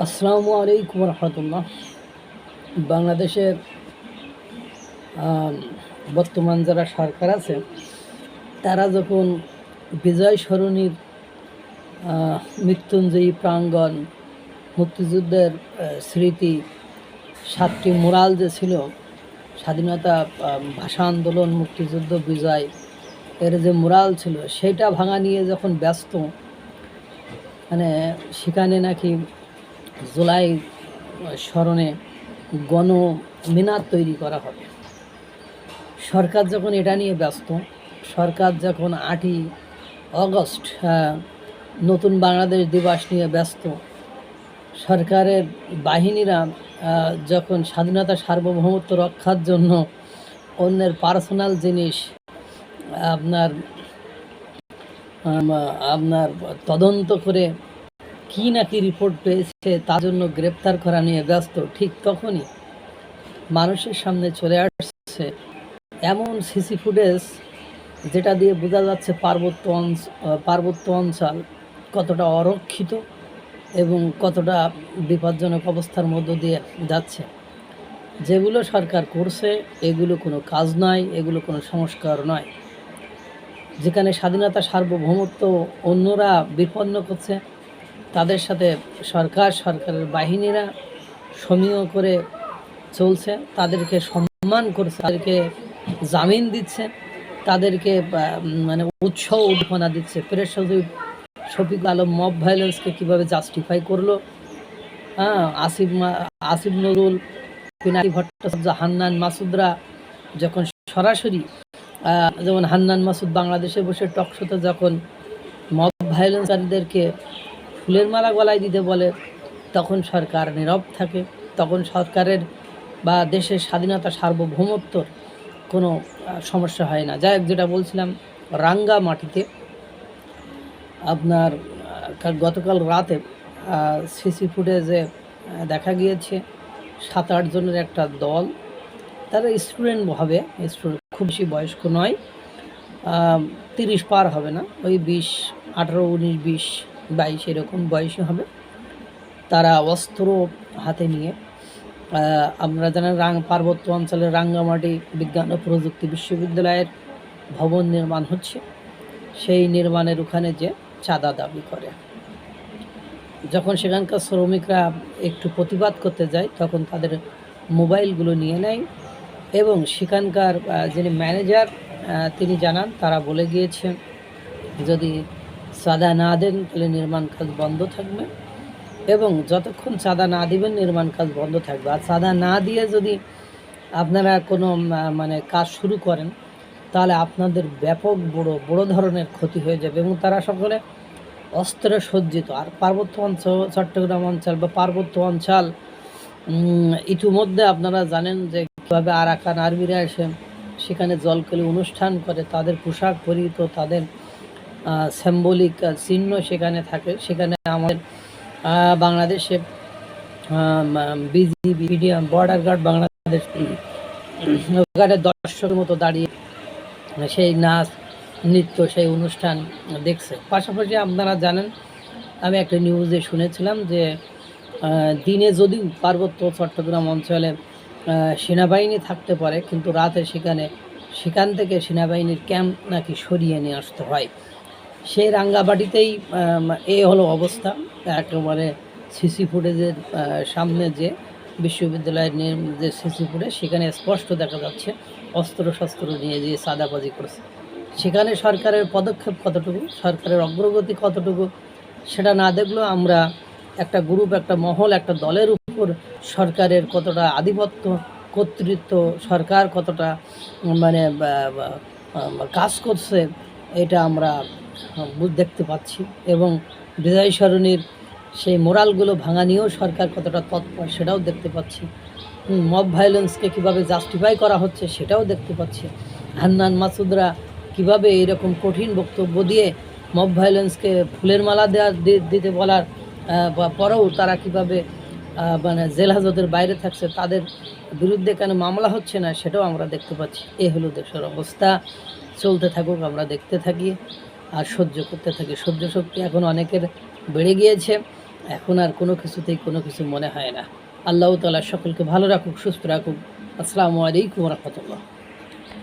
আসসালামু আলাইকুম রহমতুল্লাহ। বাংলাদেশের বর্তমান যারা সরকার আছে, তারা যখন বিজয় সরণির মৃত্যুঞ্জয়ী প্রাঙ্গণ, মুক্তিযুদ্ধের স্মৃতি, সাতটি মোরাল যে ছিল, স্বাধীনতা ভাষা আন্দোলন, মুক্তিযুদ্ধ, বিজয়, এর যে মোরাল ছিল, সেটা ভাঙা নিয়ে যখন ব্যস্ত মানে সেখানে নাকি জুলাই স্মরণে গণ মিনার তৈরি করা হবে। সরকার যখন এটা নিয়ে ব্যস্ত, সরকার যখন আটই অগস্ট নতুন বাংলাদেশ দিবস নিয়ে ব্যস্ত, সরকারের বাহিনীরা যখন স্বাধীনতা সার্বভৌমত্ব রক্ষার জন্য অন্যের পার্সোনাল জিনিস, আপনার আপনার তদন্ত করে কি নাকি রিপোর্ট পেয়েছে, তার জন্য গ্রেপ্তার করা নিয়ে ব্যস্ত, ঠিক তখনই মানুষের সামনে চলে আসছে এমন সিসি ফুটেজ যেটা দিয়ে বোঝা যাচ্ছে পার্বত্য পার্বত্য অঞ্চল কতটা অরক্ষিত এবং কতটা বিপজ্জনক অবস্থার মধ্য দিয়ে যাচ্ছে। যেগুলো সরকার করছে, এগুলো কোনো কাজ নয়, এগুলো কোনো সংস্কার নয়। যেখানে স্বাধীনতা সার্বভৌমত্ব অন্যরা বিপন্ন করছে তাদের সাথে সরকার, সরকারের বাহিনীরা সমীহ করে চলছে, তাদেরকে সম্মান করছে, তাদেরকে জামিন দিচ্ছে, তাদেরকে মানে উৎসাহ উদ্দীপনা দিচ্ছে। প্রেস শফিক আলম মব ভায়োলেন্সকে কীভাবে জাস্টিফাই করল? হ্যাঁ আসিফ আসিফ নুরুল পিনাকি ভট্টাচার্য, হান্নান মাসুদরা যখন সরাসরি যেমন হান্নান মাসুদ বাংলাদেশে বসে টকশোতে যখন মব ভায়োলেন্সারদেরকে ফুলের মালা গলায় দিতে বলে, তখন সরকার নীরব থাকে। তখন সরকারের বা দেশের স্বাধীনতা সার্বভৌমত্বর কোনো সমস্যা হয় না। যাই যেটা বলছিলাম, রাঙ্গা মাটিতে আপনার গতকাল রাতে সিসি ফুটেজে দেখা গিয়েছে সাত আট জনের একটা দল। তারা স্টুডেন্ট হবে, স্টুডেন্ট খুব বেশি বয়স্ক নয় তিরিশ পার হবে না, ওই বিশ, আঠারো, উনিশ, বিশ বাইশ এরকম বয়সী হবে। তারা অস্ত্র হাতে নিয়ে আমরা জানেন রাং, পার্বত্য অঞ্চলের রাঙ্গামাটি বিজ্ঞান ও প্রযুক্তি বিশ্ববিদ্যালয়ের ভবন নির্মাণ হচ্ছে। সেই নির্মাণের ওখানে যে চাঁদা দাবি করে। যখন সেখানকার শ্রমিকরা একটু প্রতিবাদ করতে যায়, তখন তাদের মোবাইলগুলো নিয়ে নেয় এবং সেখানকার যিনি ম্যানেজার তিনি জানান, তারা বলে গিয়েছেন, যদি চাঁদা না দেন তাহলে নির্মাণ কাজ বন্ধ থাকবে এবং যতক্ষণ চাঁদা না দিবেন নির্মাণ কাজ বন্ধ থাকবে। আর চাঁদা না দিয়ে যদি আপনারা কোনো মানে কাজ শুরু করেন, তাহলে আপনাদের ব্যাপক বড় বড় ধরনের ক্ষতি হয়ে যাবে এবং তারা সকলে অস্ত্রে সজ্জিত। আর পার্বত্য অঞ্চল, চট্টগ্রাম অঞ্চল বা পার্বত্য অঞ্চল ইতিমধ্যে আপনারা জানেন যে কীভাবে আরাকান আর্মিরা এসে সেখানে জলকলি অনুষ্ঠান করে, তাদের পোশাক পরিহিত, তাদের সিম্বলিক চিহ্ন সেখানে থাকে। সেখানে আমাদের বাংলাদেশে BGB, medium border guard Bangladesh ওখানে দর্শকের মতো দাঁড়িয়ে সেই নাচ, নৃত্য, সেই অনুষ্ঠান দেখছে। পাশাপাশি আপনারা জানেন, আমি একটা নিউজে শুনেছিলাম যে দিনে যদিও পার্বত্য চট্টগ্রাম অঞ্চলে সেনাবাহিনী থাকতে পারে, কিন্তু রাতে সেখানে, সেখান থেকে সেনাবাহিনীর ক্যাম্প নাকি সরিয়ে নিয়ে আসতে হয়। সেই রাঙ্গাবাটিতেই এ হলো অবস্থা। একেবারে সিসি ফুটেজের সামনে যে বিশ্ববিদ্যালয়ের যে সিসি ফুটেজ সেখানে স্পষ্ট দেখা যাচ্ছে অস্ত্র শস্ত্র নিয়ে যে সাদাবাজি করছে। সেখানে সরকারের পদক্ষেপ কতটুকু? সরকারের অগ্রগতি কতটুকু? সেটা না দেখলেও আমরা একটা গ্রুপ একটা মহল, একটা দলের উপর সরকারের কতটা আধিপত্য, কর্তৃত্ব, সরকার কতটা মানে কাজ করছে, এটা আমরা দেখতে পাচ্ছি। এবং বিজয় সরণির সেই মোরালগুলো ভাঙা নিয়েও সরকার কতটা তৎপর সেটাও দেখতে পাচ্ছি। মব ভায়োলেন্সকে কীভাবে জাস্টিফাই করা হচ্ছে সেটাও দেখতে পাচ্ছি। হান্নান মাসুদরা কীভাবে এরকম কঠিন বক্তব্য দিয়ে মব ভায়োলেন্সকে ফুলের মালা দেওয়া দিতে বলার পরেও তারা কীভাবে মানে জেল হাজতের বাইরে থাকছে তাদের বিরুদ্ধে কেন মামলা হচ্ছে না সেটাও আমরা দেখতে পাচ্ছি। এ হলো দেশের অবস্থা। চলতে থাকুক, আমরা দেখতে থাকি। আর সহ্য করতে থাকি। সহ্য শক্তি এখন অনেকের বেড়ে গিয়েছে। এখন আর কোনো কিছুতেই কোনো কিছু মনে হয় না। আল্লাহ তালা সকলকে ভালো রাখুক, সুস্থ রাখুক। আসসালামু আলাইকুম রহমতুল্লাহ।